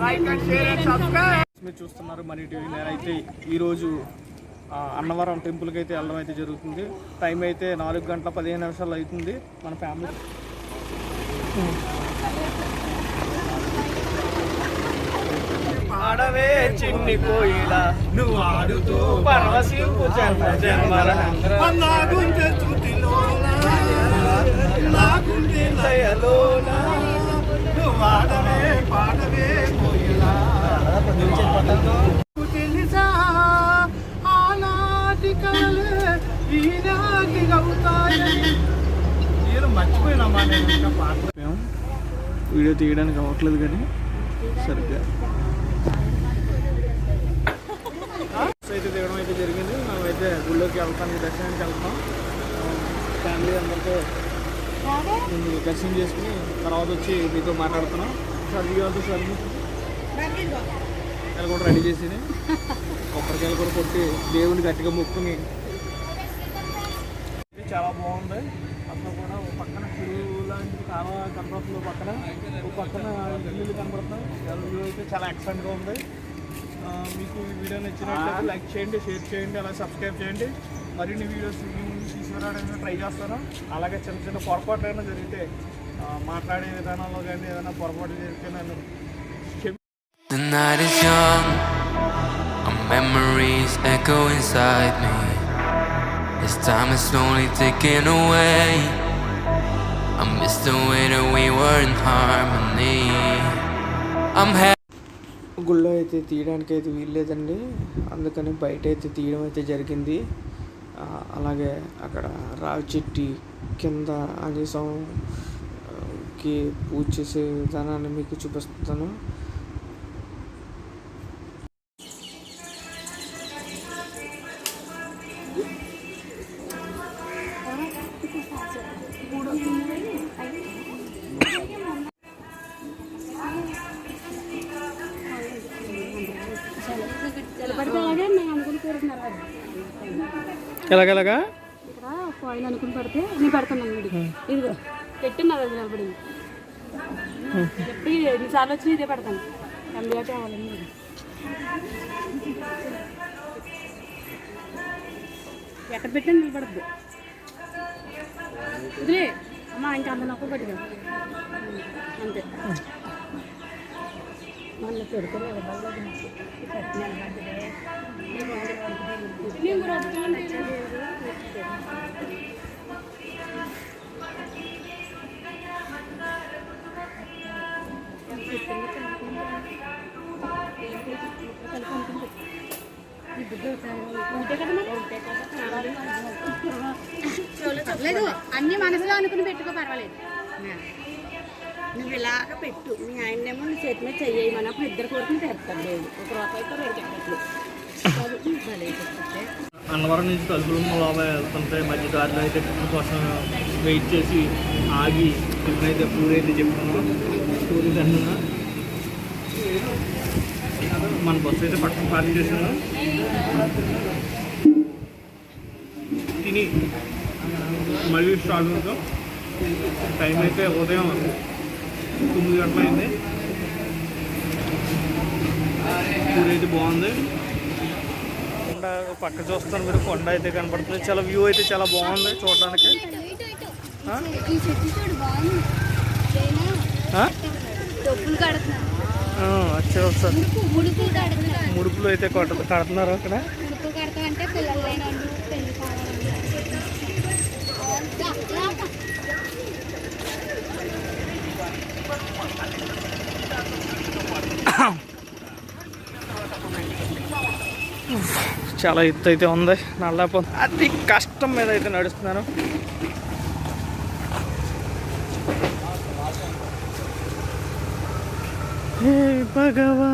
మీరు చూస్తున్నారు money TV నేనైతే ఈరోజు అన్నవరం టెంపుల్కి అయితే వెళ్ళడం అయితే జరుగుతుంది. టైం అయితే నాలుగు గంటల పదిహేను నిమిషాలు అవుతుంది మన ఫ్యామిలీ. ఆడవే చిన్ని కోయిల నువ్వు ఆడుతూ పరవశింపు జన్మ జన్మల. వీడియో తీయడానికి అవ్వట్లేదు కానీ సరిగ్గా. అయితే దిగడం అయితే జరిగింది. మనమైతే గుళ్ళోకి వెళ్తానికి దర్శనానికి వెళ్తాం. ఫ్యామిలీ అందరితో నేను దర్శనం చేసుకుని తర్వాత వచ్చి మీతో మాట్లాడుతున్నాం. వాళ్ళతో సర్వీ నెల కూడా రెడీ చేసి కొబ్బరికాయలు కూడా కొట్టి దేవుని గట్టిగా మొక్కుని. చాలా బాగుంది. అక్కడ కూడా ఒక పక్కన చెరువు లాంటి కాలువ కనపడుతుంది పక్కన. ఒక పక్కన ఇల్లు కనపడుతున్నాయి వ్యూ అయితే చాలా ఎక్సలెంట్గా ఉంది. మీకు ఈ వీడియో నచ్చినట్లయితే లైక్ చేయండి షేర్ చేయండి అలాగే సబ్స్క్రైబ్ చేయండి. మరిన్ని వీడియోస్ మీ ముందు తీసుకురావడానికి ట్రై చేస్తాను. అలాగే చిన్న చిన్న పొరపాటు అయినా జరిగితే మాట్లాడే విధానంలో కానీ ఏదైనా పొరపాటు జరిగితే నన్ను The night is young, our memories echo inside me. As time is slowly ticking away, I miss the way that we were in harmony. I'm happy. గుళ్ళో అయితే తీయడానికి అయితే వీల్లేదండి అందుకని బయట అయితే తీయడం అయితే జరిగింది అలాగే అక్కడ రావి చెట్టి కింద ఆంజనేయ కి పూజ చేసే విధానాన్ని మీకు చూపిస్తాను ఎలాగెలాగా? ఇక్కడ అనుకుని పడితే నేను పెడుతున్నాను ఇది ఇదిగో పెట్టినది అది నిలబడింది. ఎప్పుడు ఇది ఎన్నిసార్లు వచ్చి ఇదే పెడతాను. ఎక్కడ పెట్టిన నిలబడద్దు. ఇదిలే అమ్మా ఇంకా అంత నొక్క పట్టుగా అంతే. మళ్ళీ పెడతారు లేదు అన్ని మనసులో అనుకుని పెట్టుకో పర్వాలేదు. నువ్వు ఇలాగ పెట్టు? మీ ఆయన్నేమో నీ చేతి మీద చెయ్యమన్నప్పుడు ఇద్దరు కొడుకుని తెస్తాడు లేదు ఒక రూపాయితో రెండు చెక్కట్లు అన్నవరం నుంచి తలుపులు లోపల వెళ్తుంటే మధ్య దారిలో అయితే టిఫిన్ కోసం వెయిట్ చేసి ఆగి టిఫిన్ అయితే పూరి అయితే చెప్పుకున్నాం పూరి తిన్నా మన బస్సు అయితే పక్కన పార్క్ చేసాను. తిని మళ్ళీ స్టార్ట్ అవుతాం. టైం అయితే ఉదయం తొమ్మిది గంటల అయింది అయితే బాగుంది. కొండ పక్క చూస్తాను మీరు కొండ అయితే కనపడుతుంది. చాలా వ్యూ అయితే చాలా బాగుంది చూడడానికి ముడుపులు అయితే కడుతున్నారు అక్కడ. చాలా ఎత్తు అయితే ఉంది. నల్లపో అది కష్టం మీద అయితే నడుస్తున్నాను. హే భగవా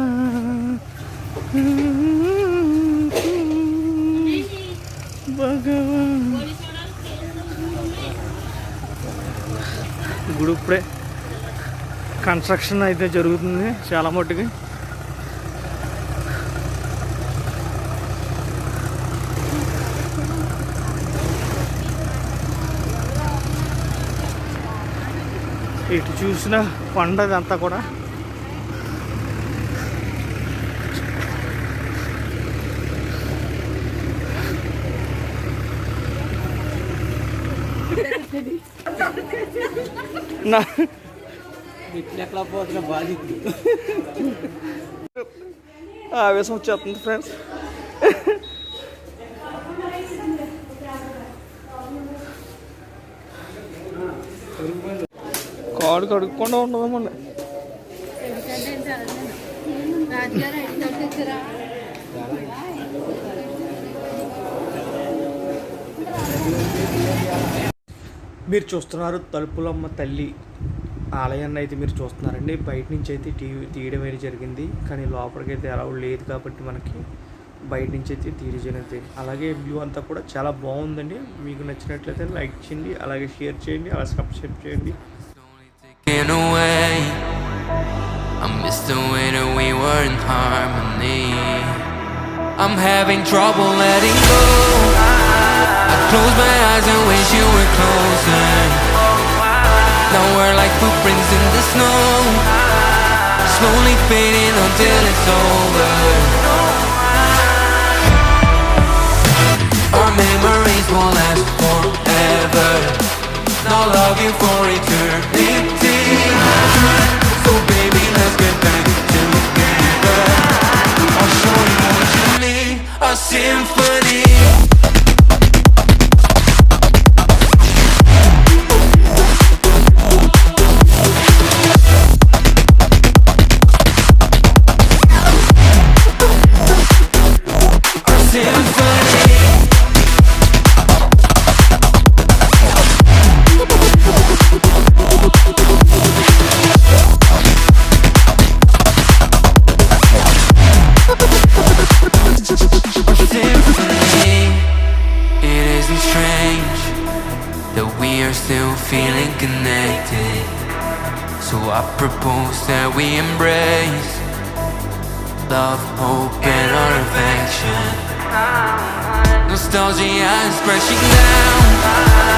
భగవాన్. గుడి ఇప్పుడే కన్స్ట్రక్షన్ అయితే జరుగుతుంది. చాలా మట్టుకి. ఇటు చూసిన పండదంతా కూడా. ఆ ఆవేశం వచ్చేస్తుంది ఫ్రెండ్స్ కాడు కడుక్కుండా ఉండదమ్మండి మీరు చూస్తున్నారు తలుపులమ్మ తల్లి ఆలయాన్ని అయితే మీరు చూస్తున్నారండి. బయట నుంచి అయితే టీవీ తీయడం అయితే జరిగింది. కానీ లోపలికి అయితే అలా లేదు కాబట్టి మనకి బయట నుంచి అయితే తీయజేయలేదు అలాగే వ్యూ అంతా కూడా చాలా బాగుందండి. మీకు నచ్చినట్లయితే లైక్ చేయండి అలాగే షేర్ చేయండి అలాగే సబ్స్క్రైబ్ చేయండి. Taken away. I miss the way that we were in harmony. I'm having trouble letting go. I close my eyes and wish you were closer. Now we're like footprints in the snow, slowly fading until it's over. Our memories will last forever. Now love you for eternity be mine. Connected. So I propose that we embrace love, hope, and our affection. Nostalgia is crashing down.